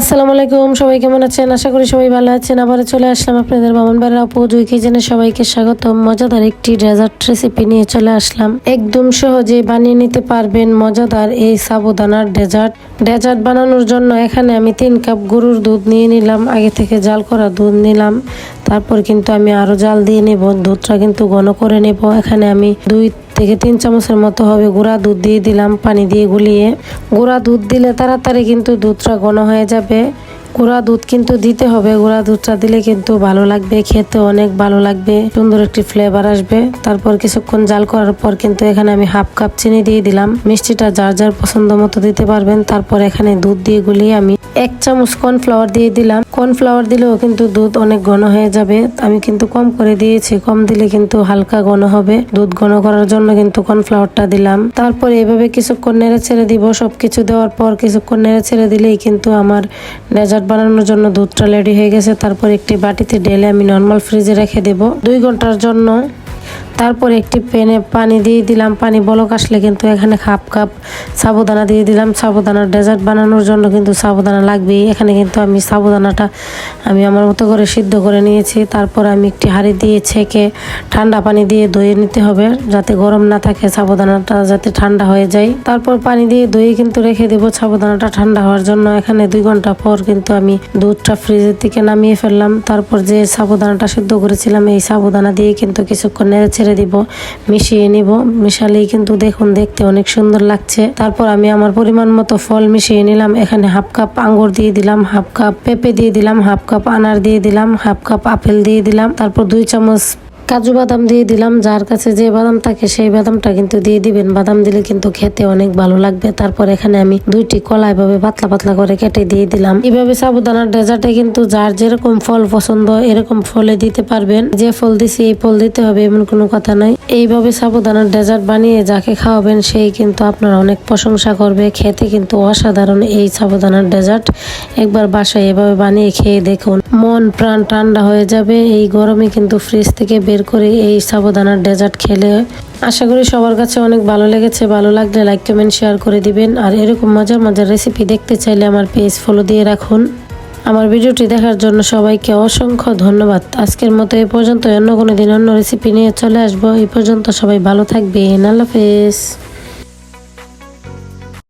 আসসালামু আলাইকুম, সবাই কেমন আছেন? আশা করি সবাই ভালো আছেন। আবার চলে আসলাম আপনাদের বামনবাড়ির আপু জুই কিচেনে সবাইকে স্বাগতম। মজাদার একটি ডেজার্ট রেসিপি নিয়ে চলে আসলাম। একদম সহজে বানিয়ে নিতে পারবেন মজাদার এই সাবুদানার ডেজার্ট ডেজার্ট বানানোর জন্য এখানে আমি তিন কাপ গরুর দুধ নিয়ে নিলাম। আগে থেকে জাল করা দুধ নিলাম। তারপর কিন্তু আমি আরও জাল দিয়ে নেব। দুধটা কিন্তু ঘন করে নেব। এখানে আমি দুই থেকে তিন চামচের মতো হবে গুঁড়া দুধ দিয়ে দিলাম, পানি দিয়ে গুলিয়ে। গুঁড়া দুধ দিলে তাড়াতাড়ি কিন্তু দুধটা ঘন হয়ে যাবে। গুঁড়া দুধ কিন্তু দিতে হবে। গুঁড়া দুধটা দিলে কিন্তু ভালো লাগবে খেতে অনেক ভালো লাগবে, সুন্দর একটি ফ্লেভার আসবে। তারপর কিছুক্ষণ জাল করার পর কিন্তু এখানে আমি হাফ কাপ চিনি দিয়ে দিলাম। মিষ্টিটা যার যার পছন্দ মতো দিতে পারবেন। তারপর এখানে দুধ দিয়ে গুলিয়ে আমি এক চামচ কর্নফ্লাওয়ার দিয়ে দিলাম। কর্নফ্লাওয়ার দিলেও কিন্তু দুধ অনেক ঘন হয়ে যাবে। আমি কিন্তু কম করে দিয়েছি। কম দিলে কিন্তু হালকা ঘন হবে। দুধ ঘন করার জন্য কিন্তু কর্নফ্লাওয়ারটা দিলাম। তারপর এভাবে কিছুক্ষণ নেড়ে ছেড়ে দিব। সবকিছু দেওয়ার পর কিছুক্ষণ নেড়ে ছেড়ে দিলেই কিন্তু আমার ডেজার্ট বানানোর জন্য দুধটা রেডি হয়ে গেছে। তারপর একটি বাটিতে ঢেলে আমি নর্মাল ফ্রিজে রেখে দেব। দুই ঘণ্টার জন্য তারপর একটি প্যানে পানি দিয়ে দিলাম। পানি বলক আসলে কিন্তু এখানে হাফ কাপ সাবুদানা দিয়ে দিলাম। সাবুদানার ডেজার্ট বানানোর জন্য কিন্তু সাবুদানা লাগবেই। এখানে কিন্তু আমি সাবুদানাটা আমি আমার মতো করে সিদ্ধ করে নিয়েছি। তারপর আমি একটি হাঁড়ি দিয়ে ছেঁকে ঠান্ডা পানি দিয়ে ধুয়ে নিতে হবে। যাতে গরম না থাকে, সাবুদানাটা যাতে ঠান্ডা হয়ে যায়। তারপর পানি দিয়ে ধুয়ে কিন্তু রেখে দেবো সাবুদানাটা ঠান্ডা হওয়ার জন্য। এখানে দুই ঘণ্টা পর কিন্তু আমি দুধটা ফ্রিজের থেকে নামিয়ে ফেললাম। তারপর যে সাবুদানাটা সিদ্ধ করেছিলাম, এই সাবুদানা দিয়ে কিন্তু কিছুক্ষণ নেড়ে ছেড়ে দিব, মিশিয়ে নিব। মিশালেই কিন্তু দেখুন দেখতে অনেক সুন্দর লাগছে। তারপর আমি আমার পরিমাণ মতো ফল মিশিয়ে নিলাম। এখানে হাফ কাপ আঙ্গুর দিয়ে দিলাম, হাফ কাপ পেঁপে দিয়ে দিলাম, হাফ কাপ আনার দিয়ে দিলাম, হাফ কাপ আপেল দিয়ে দিলাম। তারপর দুই চামচ কাজু বাদাম দিয়ে দিলাম, যার কাছে যে বাদাম থাকে সেই বাদামটা কিন্তু দিয়ে দিবেন। বাদাম দিলে কিন্তু খেতে অনেক ভালো লাগবে। তারপর এখানে আমি দুইটি কলা এভাবে পাতলা পাতলা করে কেটে দিয়ে দিলাম। এভাবে সাবুদানার ডেজার্টে কিন্তু যার যেরকম ফল পছন্দ, এরকম ফলে দিতে পারবেন। যে ফল দিছি এই ফল দিতে হবে, এমন কোনো কথা নাই। এইভাবে সাবুদানার ডেজার্ট বানিয়ে যাকে খাওয়াবেন, সেই কিন্তু আপনার অনেক প্রশংসা করবে। খেতে কিন্তু অসাধারণ এই সাবুদানার ডেজার্ট। একবার বাসায় এভাবে বানিয়ে খেয়ে দেখুন। মন, প্রাণ ঠান্ডা হয়ে যাবে। এই গরমে কিন্তু ফ্রিজ থেকে বের করে এই সাবুদানার ডেজার্ট খেলে। আশা করি সবার কাছে অনেক ভালো লেগেছে। ভালো লাগলে লাইক কমেন্ট শেয়ার করে দিবেন। আর এরকম মজার মজার রেসিপি দেখতে চাইলে আমার পেজ ফলো দিয়ে রাখুন। আমার ভিডিওটি দেখার জন্য সবাইকে অসংখ্য ধন্যবাদ। আজকের মতো এ পর্যন্ত অন্য কোনো দিন অন্য রেসিপি নিয়ে চলে আসব। এই পর্যন্ত সবাই ভালো থাকবেন। আল্লাহ হাফেজ।